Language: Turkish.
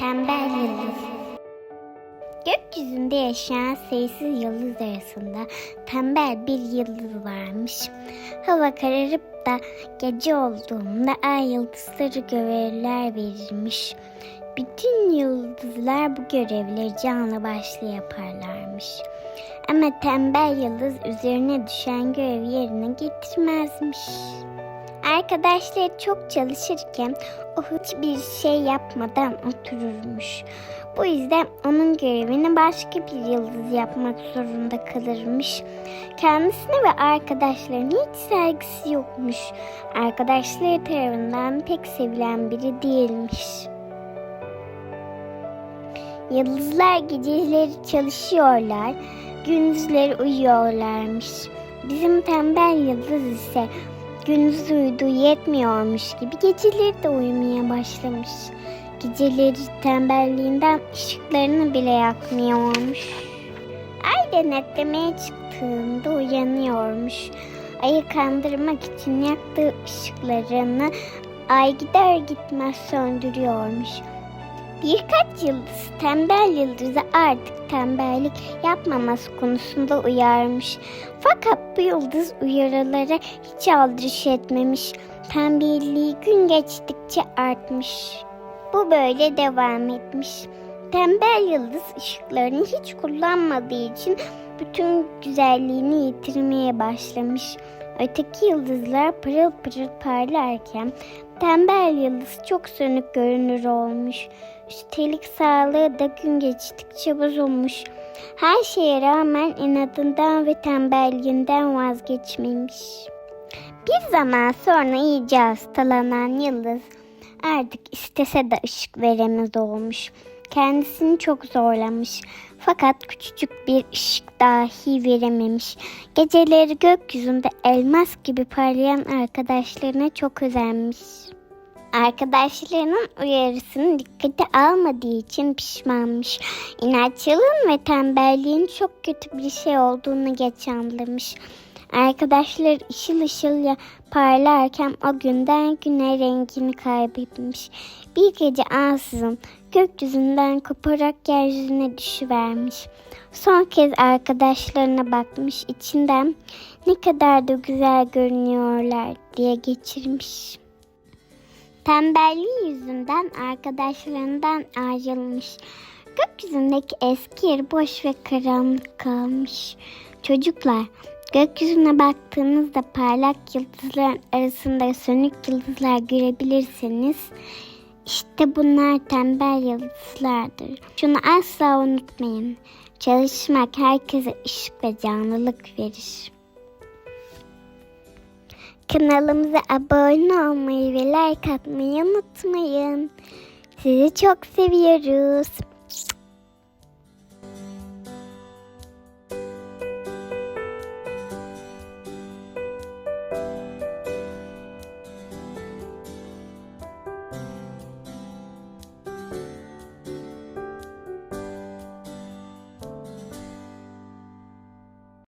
Tembel yıldız. Gökyüzünde yaşayan sayısız yıldız arasında tembel bir yıldız varmış. Hava kararıp da gece olduğunda ay yıldızları görevler verirmiş. Bütün yıldızlar bu görevleri canlı başlı yaparlarmış. Ama tembel yıldız üzerine düşen görevi yerine getirmezmiş. Arkadaşları çok çalışırken o hiçbir şey yapmadan otururmuş. Bu yüzden onun görevini başka bir yıldız yapmak zorunda kalırmış. Kendisine ve arkadaşlarına hiç saygısı yokmuş. Arkadaşları tarafından pek sevilen biri değilmiş. Yıldızlar geceleri çalışıyorlar, gündüzleri uyuyorlarmış. Bizim tembel yıldız ise gündüz uyuduğu yetmiyormuş gibi geceleri de uyumaya başlamış. Geceleri tembelliğinden ışıklarını bile yakmıyormuş. Ay denetlemeye çıktığında uyanıyormuş. Ayı kandırmak için yaktığı ışıklarını ay gider gitmez söndürüyormuş. Birkaç yıldız tembel yıldızı artık tembellik yapmaması konusunda uyarmış. Fakat bu yıldız uyarılara hiç aldırış etmemiş. Tembelliği gün geçtikçe artmış. Bu böyle devam etmiş. Tembel yıldız ışıklarını hiç kullanmadığı için bütün güzelliğini yitirmeye başlamış. Öteki yıldızlar pırıl pırıl parlarken tembel yıldız çok sönük görünür olmuş. Üstelik sağlığı da gün geçtikçe bozulmuş. Her şeye rağmen inadından ve tembelliğinden vazgeçmemiş. Bir zaman sonra iyice hastalanan yıldız artık istese de ışık veremez olmuş. Kendisini çok zorlamış. Fakat küçücük bir ışık dahi verememiş. Geceleri gökyüzünde elmas gibi parlayan arkadaşlarına çok özenmiş. Arkadaşlarının uyarısını dikkate almadığı için pişmanmış. İnatçılığın ve tembelliğin çok kötü bir şey olduğunu geç anlamış. Arkadaşlar ışıl ışıl ya parlarken o günden güne rengini kaybetmiş. Bir gece ansızın gökyüzünden koparak yeryüzüne düşüvermiş. Son kez arkadaşlarına bakmış içinden ne kadar da güzel görünüyorlar diye geçirmiş. Tembelliği yüzünden arkadaşlarından ayrılmış. Gökyüzündeki eski yer boş ve karanlık kalmış. Çocuklar, gökyüzüne baktığınızda parlak yıldızların arasında sönük yıldızlar görebilirseniz işte bunlar tembel yıldızlardır. Şunu asla unutmayın. Çalışmak herkese ışık ve canlılık verir. Kanalımıza abone olmayı ve like atmayı unutmayın. Sizi çok seviyoruz.